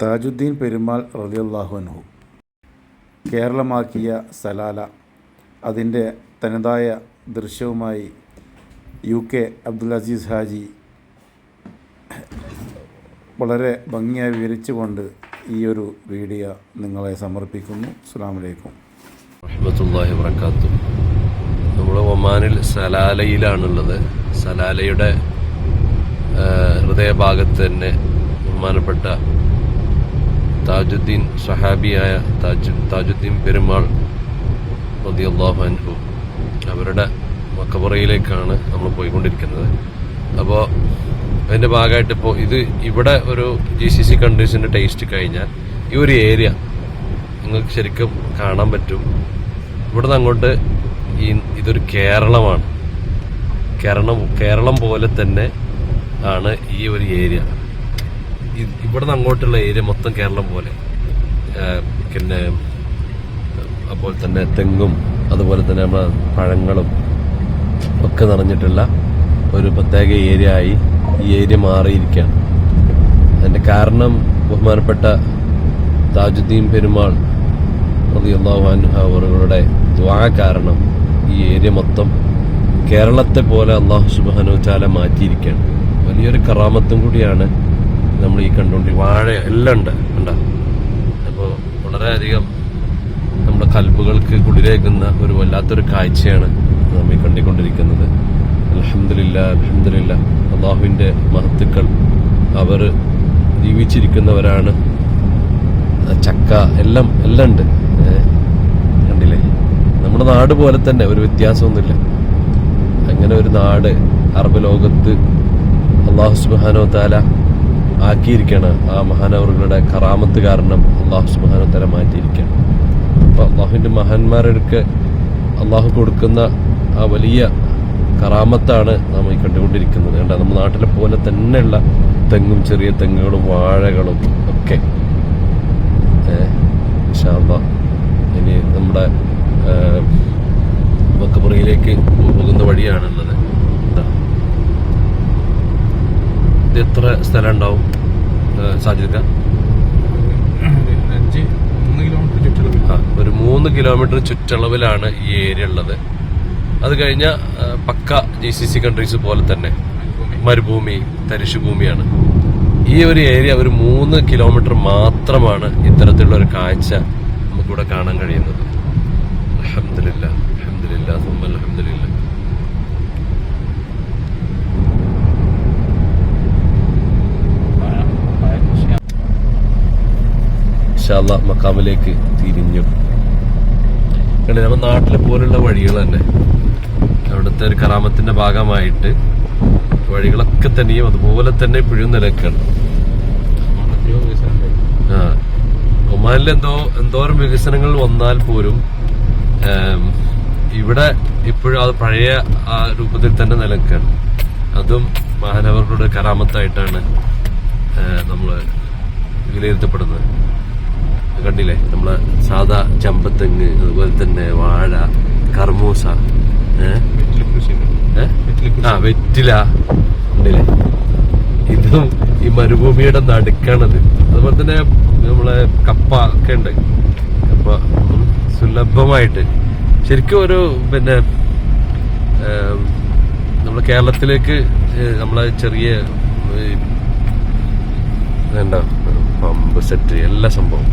താജുദ്ദീൻ പെരുമാൾ റളിയല്ലാഹു അൻഹു. കേരളമാക്കിയ സലാല അതിന്റെ തനതായ ദൃശ്യവുമായി യു കെ അബ്ദുൽ അസീസ് ഹാജി വളരെ ഭംഗിയായി വിവരിച്ചുകൊണ്ട് ഈ ഒരു വീഡിയോ നിങ്ങളെ സമർപ്പിക്കുന്നു. അസ്സാം വലൈക്കും റഹ്മത്തുള്ളാഹി വബറകാത്തു. നമ്മൾ ഒമാനിൽ സലാലയിലാണുള്ളത്. സലാലയുടെ ഹൃദയഭാഗത്ത് തന്നെ ബഹുമാനപ്പെട്ട താജുദ്ദീൻ സഹാബിയായ താജു താജുദ്ദീൻ പെരുമാൾ റളിയല്ലാഹു അൻഹു. അവരുടെ മക്കബറയിലേക്കാണ് നമ്മൾ പോയിക്കൊണ്ടിരിക്കുന്നത്. അപ്പോൾ അതിന്റെ ഭാഗമായിട്ട് ഇപ്പോൾ ഇത് ഇവിടെ ഒരു ജി സി സി കൺട്രീസിന്റെ ടേസ്റ്റ് കഴിഞ്ഞാൽ ഈ ഒരു ഏരിയ നിങ്ങൾക്ക് ശരിക്കും കാണാൻ പറ്റും. ഇവിടെ നിന്ന് അങ്ങോട്ട് ഈ ഇതൊരു കേരളമാണ്. കേരളം കേരളം പോലെ തന്നെ ആണ് ഈ ഒരു ഏരിയ ഇവിടുന്ന് അങ്ങോട്ടുള്ള ഏരിയ മൊത്തം കേരളം പോലെ. പിന്നെ അതുപോലെ തന്നെ തെങ്ങും അതുപോലെ തന്നെ നമ്മളെ പഴങ്ങളും ഒക്കെ നിറഞ്ഞിട്ടുള്ള ഒരു പ്രത്യേക ഏരിയ ആയി ഈ ഏരിയ മാറിയിരിക്കുകയാണ്. അതിന്റെ കാരണം ബഹുമാനപ്പെട്ട താജുദ്ദീൻ പെരുമാൾ അവരുടെ ദ്വാ കാരണം ഈ ഏരിയ മൊത്തം കേരളത്തെ പോലെ അള്ളാഹു സുബാനു ചാല മാറ്റിയിരിക്കുകയാണ്. വലിയൊരു കറാമത്തും കൂടിയാണ് നമ്മൾ ഈ കണ്ടുകൊണ്ടി വാഴ എല്ലാം ഉണ്ട് കണ്ടോ? അപ്പോൾ വളരെയധികം നമ്മുടെ കൽബുകൾക്ക് കുളിരേക്കുന്ന ഒരു വല്ലാത്തൊരു കാഴ്ചയാണ് നമ്മൾ കണ്ടിക്കൊണ്ടിരിക്കുന്നത് അലഹമില്ല അലഹമില്ല അള്ളാഹുവിന്റെ മഹത്തുക്കൾ അവർ ജീവിച്ചിരിക്കുന്നവരാണ്. ചക്ക എല്ലാം എല്ലാം ഉണ്ട്. കണ്ടില്ലേ? നമ്മുടെ നാട് പോലെ തന്നെ ഒരു വ്യത്യാസമൊന്നുമില്ല. അങ്ങനെ ഒരു നാട് അറബ് ലോകത്ത് അള്ളാഹു സുബാനോ താല ആക്കിയിരിക്കുകയാണ് ആ മഹാനവറുകളുടെ കറാമത്ത് കാരണം അള്ളാഹു സുബാനോ താല മാറ്റിയിരിക്കുകയാണ് അപ്പോൾ അള്ളാഹുവിന്റെ മഹാന്മാരെടുക്ക് അള്ളാഹു കൊടുക്കുന്ന ആ വലിയ കറാമത്താണ് നാം ഈ കണ്ടുകൊണ്ടിരിക്കുന്നത്. കണ്ട? നമ്മുടെ നാട്ടിലെ പോലെ തന്നെയുള്ള തെങ്ങും ചെറിയ തെങ്ങുകളും വാഴകളും ഒക്കെ. ഇനി നമ്മുടെ വക്കപ്പുറയിലേക്ക് പോകുന്ന വഴിയാണുള്ളത് ഇതാ. ഇത് എത്ര സ്ഥലം ഉണ്ടാവും സാധ്യത ഒരു മൂന്ന് കിലോമീറ്റർ ചുറ്റളവിലാണ് ഈ ഏരിയ ഉള്ളത്. അത് കഴിഞ്ഞ പക്ക ജി സി സി കൺട്രീസ് പോലെ തന്നെ മരുഭൂമി. തരിശുഭൂമിയാണ്. ഈ ഒരു ഏരിയ ഒരു മൂന്ന് കിലോമീറ്റർ മാത്രമാണ് ഇത്തരത്തിലുള്ള ഒരു കാഴ്ച നമുക്കിവിടെ കാണാൻ കഴിയുന്നത്. അൽഹംദുലില്ലാ അൽഹംദുലില്ലാ സുമ്മ ഇൻഷാല്ല മക്കാമിലേക്ക് തിരിഞ്ഞു. കണ്ടേ നമ്മുടെ നാട്ടിലെ പോലുള്ള വഴികൾ തന്നെ. അവിടുത്തെ ഒരു കറാമത്തിന്റെ ഭാഗമായിട്ട് വഴികളൊക്കെ തന്നെയും അതുപോലെ തന്നെ ഇപ്പോഴും നിലക്കാണ്. ആ ഒമാനിൽ എന്തോ എന്തോരം വികസനങ്ങൾ വന്നാൽ പോലും ഇവിടെ ഇപ്പോഴും അത് പഴയ ആ രൂപത്തിൽ തന്നെ നിലക്കാണ്. അതും മഹാനവരുടെ കറാമത്തായിട്ടാണ് നമ്മൾ വിലയിരുത്തപ്പെടുന്നത്. കണ്ടില്ലേ? നമ്മളെ സാധാ ചമ്പത്തെങ്ങ് അതുപോലെ തന്നെ വാഴ കർമൂസ ആ വെറ്റില. കണ്ടില്ലേ? ഇതും ഈ മരുഭൂമിയുടെ നടുക്കാണത്. അതുപോലെ തന്നെ നമ്മളെ കപ്പ ഒക്കെ ഉണ്ട്. കപ്പ സുലഭമായിട്ട്. ശരിക്കും ഒരു പിന്നെ നമ്മൾ നമ്മളെ കേരളത്തിലേക്ക് നമ്മളെ ചെറിയ എന്താ പമ്പ് സെറ്റ് എല്ലാ സംഭവം.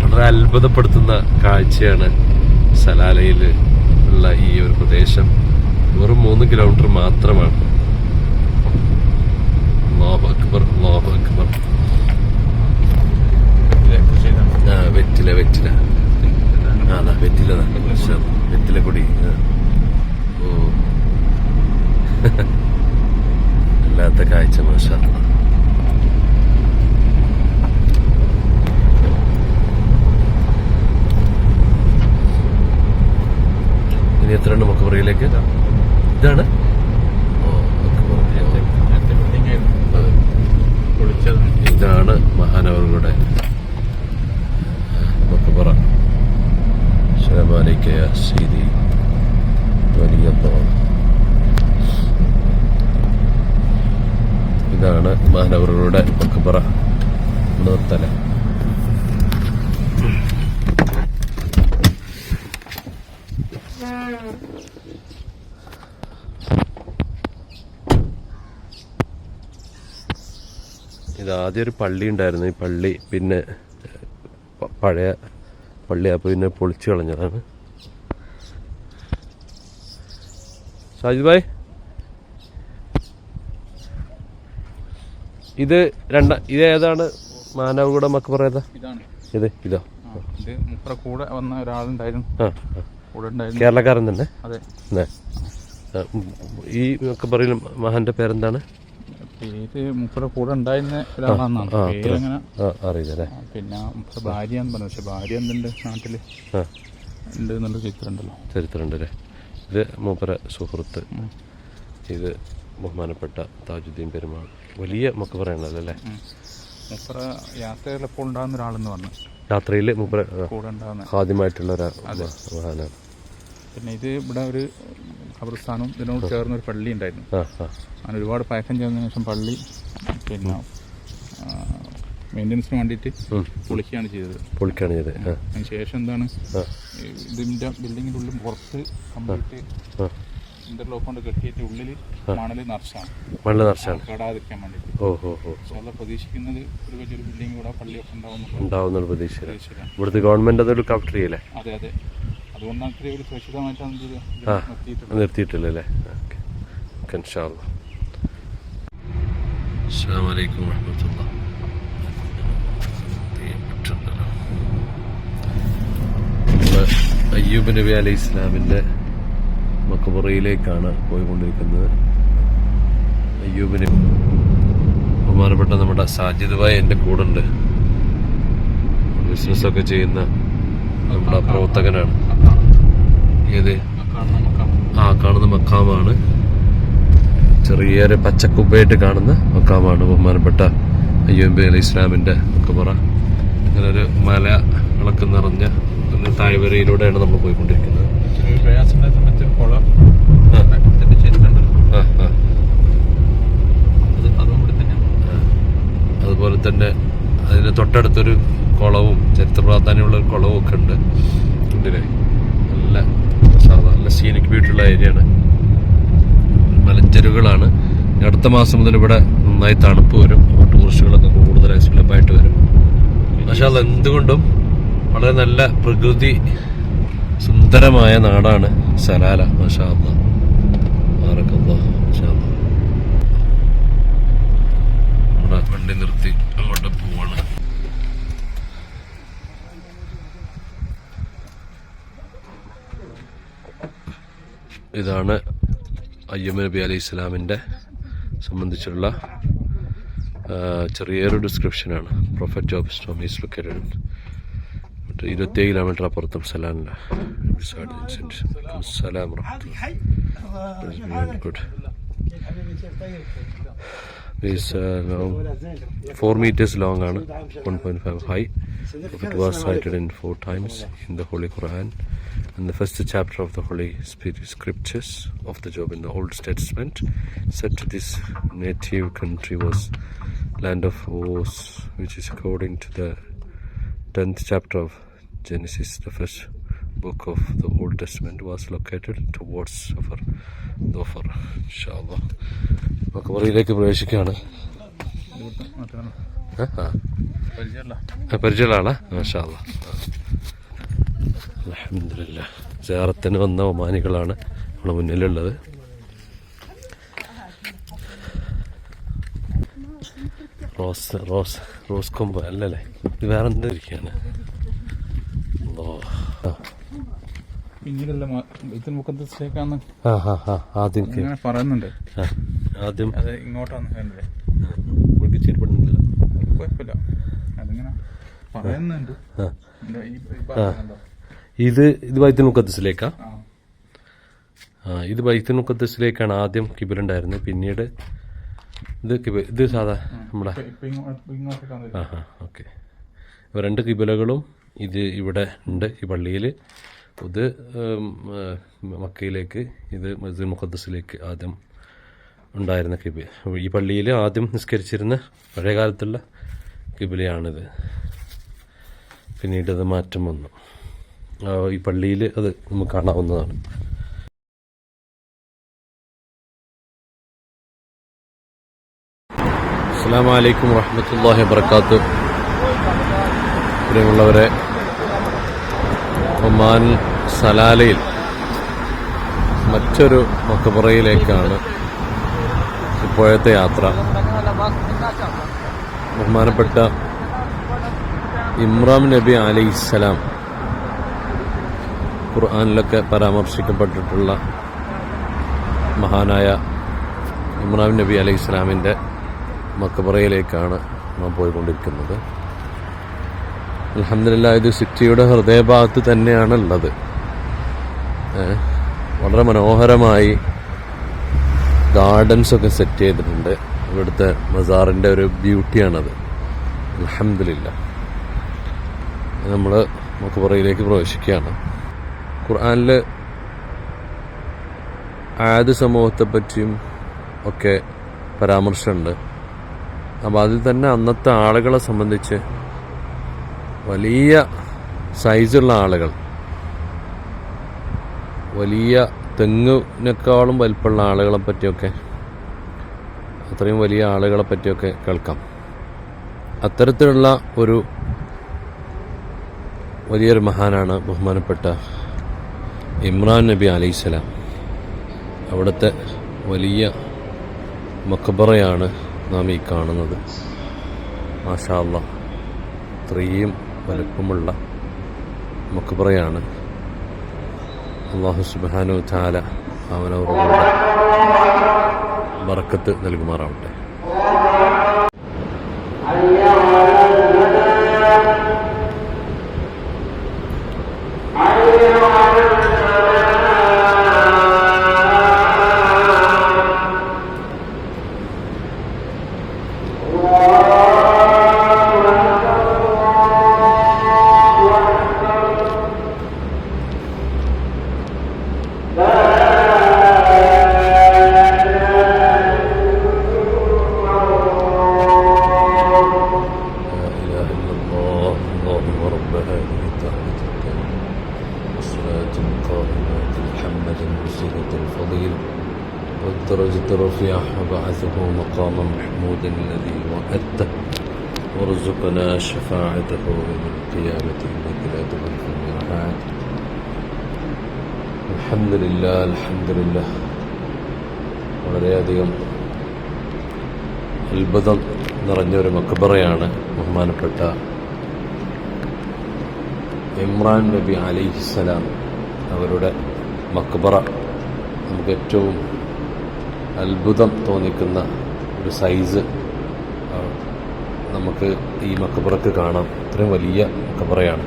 വളരെ അത്ഭുതപ്പെടുത്തുന്ന കാഴ്ചയാണ് സലാലയിൽ ഉള്ള ഈ ഒരു പ്രദേശം. വെറും മൂന്ന് കിലോമീറ്റർ മാത്രമാണ് അല്ലാഹു അക്ബർ അല്ലാഹു അക്ബർ വെറ്റില കൃഷി ചെയ്താണ്. ആ വെറ്റില വെറ്റില ആ അതാ വെറ്റില ദാ. മാഷാ അല്ലാ. വെറ്റില കൊടി ആ. ഓ അല്ലാത്ത കാഴ്ച മാഷാ അല്ലാ. ഇനി എത്രയുണ്ട് മക്കബറയിലേക്ക് ഇതാണ്. ഇതാണ് മഹാനവറുകളുടെ മക്കബറ ശരമാലിക്കയ സീതി വലിയ ഇതാണ് മഹാനവറുകളുടെ മക്കബറ നിർത്തല ഇത് ആദ്യം ഒരു പള്ളി ഉണ്ടായിരുന്നു. ഈ പള്ളി പിന്നെ പഴയ പള്ളി. അപ്പോൾ പിന്നെ പൊളിച്ചു കളഞ്ഞതാണ്. സാജിദ് ഭായ്. ഇത് രണ്ട ഇത് ഏതാണ്? മാനവകുട മക്കബറ ഏതാ ഇതാണ്. ഇത് ഇതോ? ഇത് കൂടെ വന്ന ഒരാളുണ്ടായിരുന്നു. കേരളക്കാരൻ തന്നെ? അതെ. ഈ മക്കബറയിൽ മഹാന്റെ പേരെന്താണ്? പേര് മുപ്പറ കൂടെ ഉണ്ടായിരുന്ന ഒരാളാണെന്നാണ്. ആ, പേര് അങ്ങനെ ആ അറിയില്ല പിന്നെ മുപ്പറ ഭാര്യ എന്ന് പറഞ്ഞു. പക്ഷെ ഭാര്യ എന്തുണ്ട് നാട്ടിൽ? ഉണ്ട് എന്നുള്ള ചിത്രമുണ്ടല്ലോ ചരിത്രമുണ്ട് അല്ലേ ഇത് മൂപ്പര സുഹൃത്ത്. ഇത് ബഹുമാനപ്പെട്ട താജുദ്ദീൻ പെരുമാൾ. വലിയ മക്കബറയാണല്ലോ അല്ലേ മുപ്പറ യാത്രയിൽ എപ്പോൾ ഉണ്ടാകുന്ന ഒരാളെന്ന് പറഞ്ഞു. രാത്രിയിൽ മൂപ്പര കൂടെ ഉണ്ടാകുന്ന. ആദ്യമായിട്ടുള്ള ഒരാൾ പിന്നെ ഇത് ഇവിടെ ഒരു ഖബർസ്ഥാനും ഇതിനോട് ചേർന്ന ഒരു പള്ളി ഉണ്ടായിരുന്നു. അങ്ങനെ ഒരുപാട് പഴക്കം ചെന്നതിന് ശേഷം പള്ളി പിന്നെ മെയിന്റനൻസിന് വേണ്ടിയിട്ട്. പൊളിക്കുകയാണ് ചെയ്തത്. പൊളിക്കുകയാണ് ചെയ്തത്. അതിന് ശേഷം എന്താണ്? ഇതിന്റെ ബിൽഡിങ്ങിന്റെ ഉള്ളിൽ പുറത്ത് കംപ്ലീറ്റ് ഇന്റർലോക്ക് കൊണ്ട് കെട്ടിയിട്ട് ഉള്ളിൽ മണൽ നിറച്ചാണ്. മണ്ണ് നിറച്ചാണ്. കടാതിരിക്കാൻ വേണ്ടിയിട്ട്. ഓഹോ ഹോ ഹോ. പക്ഷേ അത് പ്രതീക്ഷിക്കുന്നത് ഒരു വലിയൊരു ബിൽഡിംഗ് കൂടെ പള്ളിയൊക്കെ ഉണ്ടാവുന്നു ഉണ്ടാവുന്ന പ്രതീക്ഷ ഇവിടുത്തെ ഗവൺമെന്റ് അതൊരു കവർ ചെയ്യല്ലേ? അതെ അതെ. അതുകൊണ്ടാണ് ഒരു സുരക്ഷിതമായിട്ടാണ് നിർത്തിയിട്ടില്ല അല്ലേ? ഓക്കെ. അസ്സാം വലൈക്കും അയ്യൂബ് നബി അലൈഹി ഇസ്ലാമിന്റെ മക്കബുറയിലേക്കാണ് പോയിക്കൊണ്ടിരിക്കുന്നത്. അയ്യൂബ് നബി ബഹുമാനപ്പെട്ട നമ്മുടെ സാജിദ് ഭായ് എന്റെ കൂടെ ഉണ്ട് ബിസിനസ്സൊക്കെ ചെയ്യുന്ന നമ്മുടെ പ്രവർത്തകനാണ്. ഏത്? ആ കാണുന്ന മക്കാമാണ്. ചെറിയൊരു പച്ചക്കുപ്പയായിട്ട് കാണുന്ന മക്കാമാണ് ബഹുമാനപ്പെട്ട അയ്യൂബി അലി ഇസ്ലാമിന്റെ മക്കബറ അങ്ങനൊരു മല മലകളൊക്കെ നിറഞ്ഞ ഒരു താഴ്വരയിലൂടെയാണ് നമ്മൾ പോയിക്കൊണ്ടിരിക്കുന്നത്. അതുപോലെ തന്നെ അതിന് തൊട്ടടുത്തൊരു കുളവും ചരിത്ര പ്രാധാന്യമുള്ള ഒരു കുളവും ഒക്കെ ഉണ്ട്. ഉണ്ടില്ലേ നല്ല സാധാ നല്ല സീനിക് ബ്യൂട്ടിയുള്ള ഏരിയയാണ് മലഞ്ചെരുകളാണ് അടുത്ത മാസം മുതൽ ഇവിടെ നന്നായി തണുപ്പ് വരും. ടൂറിസ്റ്റുകളൊക്കെ കൂടുതലായി സുലഭമായിട്ട് വരും. പക്ഷെ അത് എന്തുകൊണ്ടും വളരെ നല്ല പ്രകൃതി സുന്ദരമായ നാടാണ് സലാല മാഷാ വണ്ടി നിർത്തി അങ്ങോട്ട് പോവാണ്. ഇതാണ് അയ്യമ്മ നബി അലൈഹി ഇസ്ലാമിന്റെ സംബന്ധിച്ചുള്ള ചെറിയൊരു ഡിസ്ക്രിപ്ഷനാണ് പ്രൊഫറ്റ് ജോബ് സ്റ്റോം ഈസ് ലൊക്കേറ്റഡ് മറ്റേ ഇരുപത്തിയേഴ് കിലോമീറ്റർ അപ്പുറത്തും സലാനില്ല സലാം good is uh, long, four meters long ആണ്. 1.5 high. It was cited in four times in and the first chapter of the Holy Spirit scriptures of the Job in the Old Testament said this native country was land of Oz, which is according to the tenth chapter of Genesis, the first book of the Old Testament was located towards Safar, Dhofar, inshallah. മക്കബറയിലേക്ക് പ്രവേശിക്കുകയാണ് ഇവിടുത്തെ മറ്റേ ആ, ആ. പരിചയമല്ല ആ, പരിചയമുള്ള ആളാ മാഷാ അല്ലാ. അൽഹംദുലില്ലാ. ചേർത്തിന് വന്ന ഒമാനികളാണ് നമ്മുടെ മുന്നിലുള്ളത്. റോസ് റോസ് റോസ് കൊമ്പ് അല്ലല്ലേ? ഇത് വേറെ എന്തിരിക്കുകയാണ് ആ ആദ്യം പറയുന്നുണ്ട്. ആദ്യം ഇങ്ങോട്ടാണ് കുഴപ്പമില്ല. അതിങ്ങനെ പറയുന്നുണ്ട്? ഇത് ഇത് ബൈത്തുൽ മുഖദ്സിലേക്കാ ആ ഇത് ബൈത്തുൽ മുഖദ്സിലേക്കാണ് ആദ്യം കിബിലുണ്ടായിരുന്നത്. പിന്നീട് ഇത് കിബി ഇത് സാധാ നമ്മുടെ ആ ഹാ ഓക്കെ. രണ്ട് കിബിലകളും ഇത് ഇവിടെ ഉണ്ട് ഈ പള്ളിയിൽ ഇത് മക്കയിലേക്ക് ഇത് മസ്ജിദ് മുഖദ്സിലേക്ക് ആദ്യം ഉണ്ടായിരുന്ന കിബി ഈ പള്ളിയിൽ ആദ്യം നിസ്കരിച്ചിരുന്ന പഴയകാലത്തുള്ള കിബിലയാണിത് പിന്നീട് അത് മാറ്റം വന്നു. ഈ പള്ളിയിൽ അത് നമുക്ക് കാണാവുന്നതാണ്. അസ്സാം വലൈക്കും വറഹമത്തല്ലാഹി വാബർക്കാത്തു പ്രിയമുള്ളവരെ ഒമാൻ സലാലയിൽ മറ്റൊരു മക്കപ്പുറയിലേക്കാണ് ഇപ്പോഴത്തെ യാത്ര. ബഹുമാനപ്പെട്ട ഇമ്രാം നബി അലൈഹിസ്സലാം ഖുർആാനിലൊക്കെ പരാമർശിക്കപ്പെട്ടിട്ടുള്ള മഹാനായ ഇമ്രാൻ നബി അലൈഹി ഇസ്ലാമിന്റെ മക്കബറയിലേക്കാണ് നാം പോയിക്കൊണ്ടിരിക്കുന്നത്. അലഹമില്ല ഇത് സിറ്റിയുടെ ഹൃദയഭാഗത്ത് തന്നെയാണുള്ളത്. വളരെ മനോഹരമായി ഗാർഡൻസ് ഒക്കെ സെറ്റ് ചെയ്തിട്ടുണ്ട്. ഇവിടുത്തെ മസാറിന്റെ ഒരു ബ്യൂട്ടിയാണത്. അലഹമില്ല നമ്മൾ മക്കബറയിലേക്ക് പ്രവേശിക്കുകയാണ്. ഖുർആനിൽ ആദ്യ സമൂഹത്തെ പറ്റിയും ഒക്കെ പരാമർശമുണ്ട്. അപ്പോൾ അതിൽ തന്നെ അന്നത്തെ ആളുകളെ സംബന്ധിച്ച് വലിയ സൈസുള്ള ആളുകൾ വലിയ തെങ്ങിനേക്കാളും വലിപ്പമുള്ള ആളുകളെ പറ്റിയൊക്കെ അത്രയും വലിയ ആളുകളെ പറ്റിയൊക്കെ കേൾക്കാം. അത്തരത്തിലുള്ള ഒരു വലിയൊരു മഹാനാണ് ബഹുമാനപ്പെട്ട ഇമ്രാൻ നബി അലൈഹിസ്സലാം അവിടുത്തെ വലിയ മക്ബറയാണ് നാം ഈ കാണുന്നത്. മാഷാ അല്ലാ ഇത്രയും വലുപ്പമുള്ള മക്ബറയാണ് അള്ളാഹു സുബാനു താല അവനവരുടെ ബറക്കത്ത് നൽകുമാറാവട്ടെ. Wow. وسيلة الفضيل والدرجة الرفيعة وبعثه مقاما محمودا الذي وعدته وارزقنا شفاعته يوم القيامة إنك لا تخلف الميعاد الحمد لله الحمد لله വളരെയധികം അത്ഭുതം നിറഞ്ഞൊരു മക്കബറയാണ് ബഹുമാനപ്പെട്ട ഇമ്രാൻ നബി അലിഹിസ്സലാം അവരുടെ മക്കബറ നമുക്ക് ഏറ്റവും അത്ഭുതം തോന്നിക്കുന്ന ഒരു സൈസ് നമുക്ക് ഈ മക്കബറക്ക് കാണാം. ഇത്രയും വലിയ മക്കബറയാണ്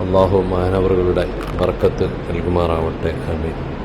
അള്ളാഹു മഹാനവറുകളുടെ ബർക്കത്ത് നൽകുമാറാവട്ടെ. ആമീൻ.